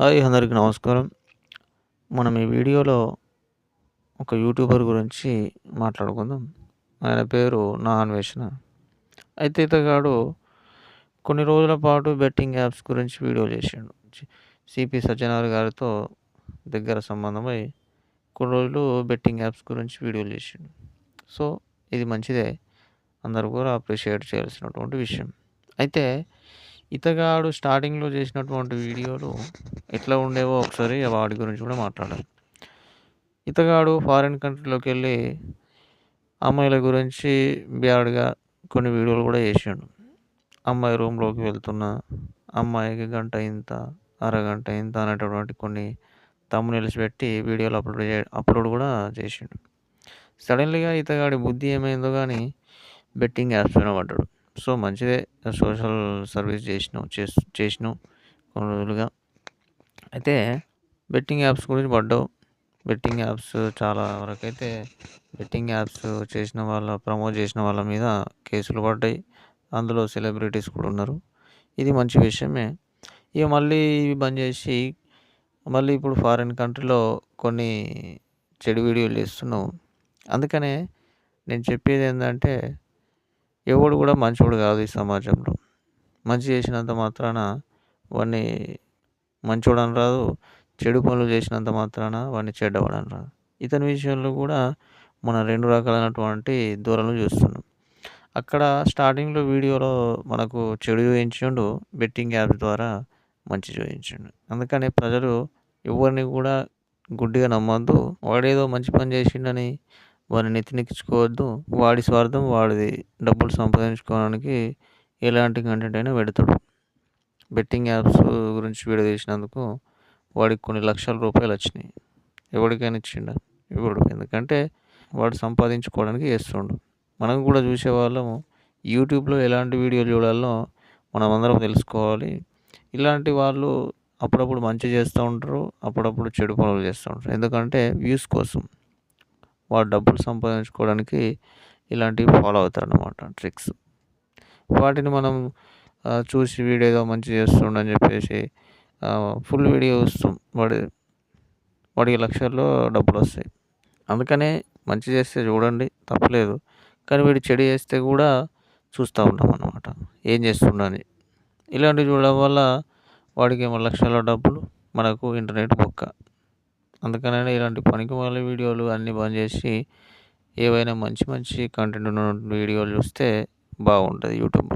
Hi అందరికీ నమస్కారం. మనం ఈ వీడియోలో ఒక యూట్యూబర్ గురించి మాట్లాడుకుందాం. ఆయన పేరు నా అన్వేషణ అయితే ఇతగాడు కొన్ని రోజుల పాటు బెట్టింగ్ యాప్స్ గురించి వీడియో చేసిండు. సిపి సత్యనారాయణ గారితో దగ్గర సంబంధమై కొన్ని రోజులు బెట్టింగ్ యాప్స్ గురించి వీడియోలు చేసిండు. సో ఇది మంచిదే. అందరూ కూడా అప్రిషియేట్ చేయాల్సినటువంటి విషయం. అయితే ఇతగాడు స్టార్టింగ్లో చేసినటువంటి వీడియోలు ఎట్లా ఉండేవో ఒకసారి వాడి గురించి కూడా మాట్లాడాలి. ఇతగాడు ఫారిన్ కంట్రీలోకి వెళ్ళి అమ్మాయిల గురించి బ్యాడ్గా కొన్ని వీడియోలు కూడా చేసిండు. అమ్మాయి రూమ్లోకి వెళ్తున్న అమ్మాయికి గంట ఇంత అరగంట ఇంత అనేటటువంటి కొన్ని తమ్ము పెట్టి వీడియోలు అప్లోడ్ చే అప్లోడ్ కూడా చేసిండు. సడన్లీగా ఇతగాడి బుద్ధి ఏమైందో కానీ బెట్టింగ్ యాప్స్ పడ్డాడు సో మంచిదే. సోషల్ సర్వీస్ చేసినావు చేస్ చేసినావు కొన్ని రోజులుగా. అయితే బెట్టింగ్ యాప్స్ గురించి పడ్డావు. బెట్టింగ్ యాప్స్ చాలా వరకు అయితే బెట్టింగ్ యాప్స్ చేసిన వాళ్ళ ప్రమోట్ చేసిన వాళ్ళ మీద కేసులు పడ్డాయి. అందులో సెలబ్రిటీస్ కూడా ఉన్నారు. ఇది మంచి విషయమే. ఇక మళ్ళీ ఇవి బంద్ చేసి మళ్ళీ ఇప్పుడు ఫారిన్ కంట్రీలో కొన్ని చెడు వీడియోలు చేస్తున్నావు అందుకనే నేను చెప్పేది ఏంటంటే ఎవడు కూడా మంచోడు కాదు ఈ సమాజంలో. మంచి చేసినంత మాత్రాన వాడిని మంచోడు అని రాదు చెడు పనులు చేసినంత మాత్రాన వాడిని చెడ్డవాడు అని రాదు. ఇతని విషయంలో కూడా మనం రెండు రకాలైనటువంటి దూరాలు చూస్తున్నాం. అక్కడ స్టార్టింగ్లో వీడియోలో మనకు చెడు చూపించిండు బెట్టింగ్ యాప్ ద్వారా మంచి చూపించిండు. అందుకని ప్రజలు ఎవరిని కూడా గుడ్డిగా నమ్మద్దు. వాడేదో మంచి పని చేసిండని వారిని ఎత్తినెక్కించుకోవద్దు వాడి స్వార్థం వాడిది డబ్బులు సంపాదించుకోవడానికి ఎలాంటి కంటెంట్ అయినా పెడతాడు. బెట్టింగ్ యాప్స్ గురించి వీడియో తీసినందుకు వాడికి కొన్ని లక్షల రూపాయలు వచ్చినాయి. ఎవరికైనా ఇచ్చిండ? ఇవ్వడు. ఎందుకంటే వాడు సంపాదించుకోవడానికి చేస్తుండు. మనం కూడా చూసేవాళ్ళము యూట్యూబ్లో ఎలాంటి వీడియోలు చూడాలో మనం అందరం తెలుసుకోవాలి. ఇలాంటి వాళ్ళు అప్పుడప్పుడు మంచి చేస్తూ ఉంటారు అప్పుడప్పుడు చెడు పనులు చేస్తూ ఉంటారు. ఎందుకంటే వ్యూస్ కోసం. వాడు డబ్బులు సంపాదించుకోవడానికి ఇలాంటివి ఫాలో అవుతారు అన్నమాట ట్రిక్స్ వాటిని మనం చూసి వీడియో ఏదో మంచి చేస్తుండని చెప్పేసి ఫుల్ వీడియో చూస్తాం. వాడి వాడికి లక్షల్లో డబ్బులు వస్తాయి. అందుకనే మంచి చేస్తే చూడండి తప్పలేదు. కానీ వీడు చెడు చేస్తే కూడా చూస్తూ ఉంటాం అన్నమాట. ఏం చేస్తుండని ఇలాంటివి చూడడం వల్ల వాడికి ఏమో లక్షల డబ్బులు మనకు ఇంటర్నెట్ బొక్క. అందుకనే ఇలాంటి పనికి వాళ్ళ వీడియోలు అన్నీ బంద్ చేసి ఏవైనా మంచి మంచి కంటెంట్ ఉన్న వీడియోలు చూస్తే బాగుంటుంది యూట్యూబ్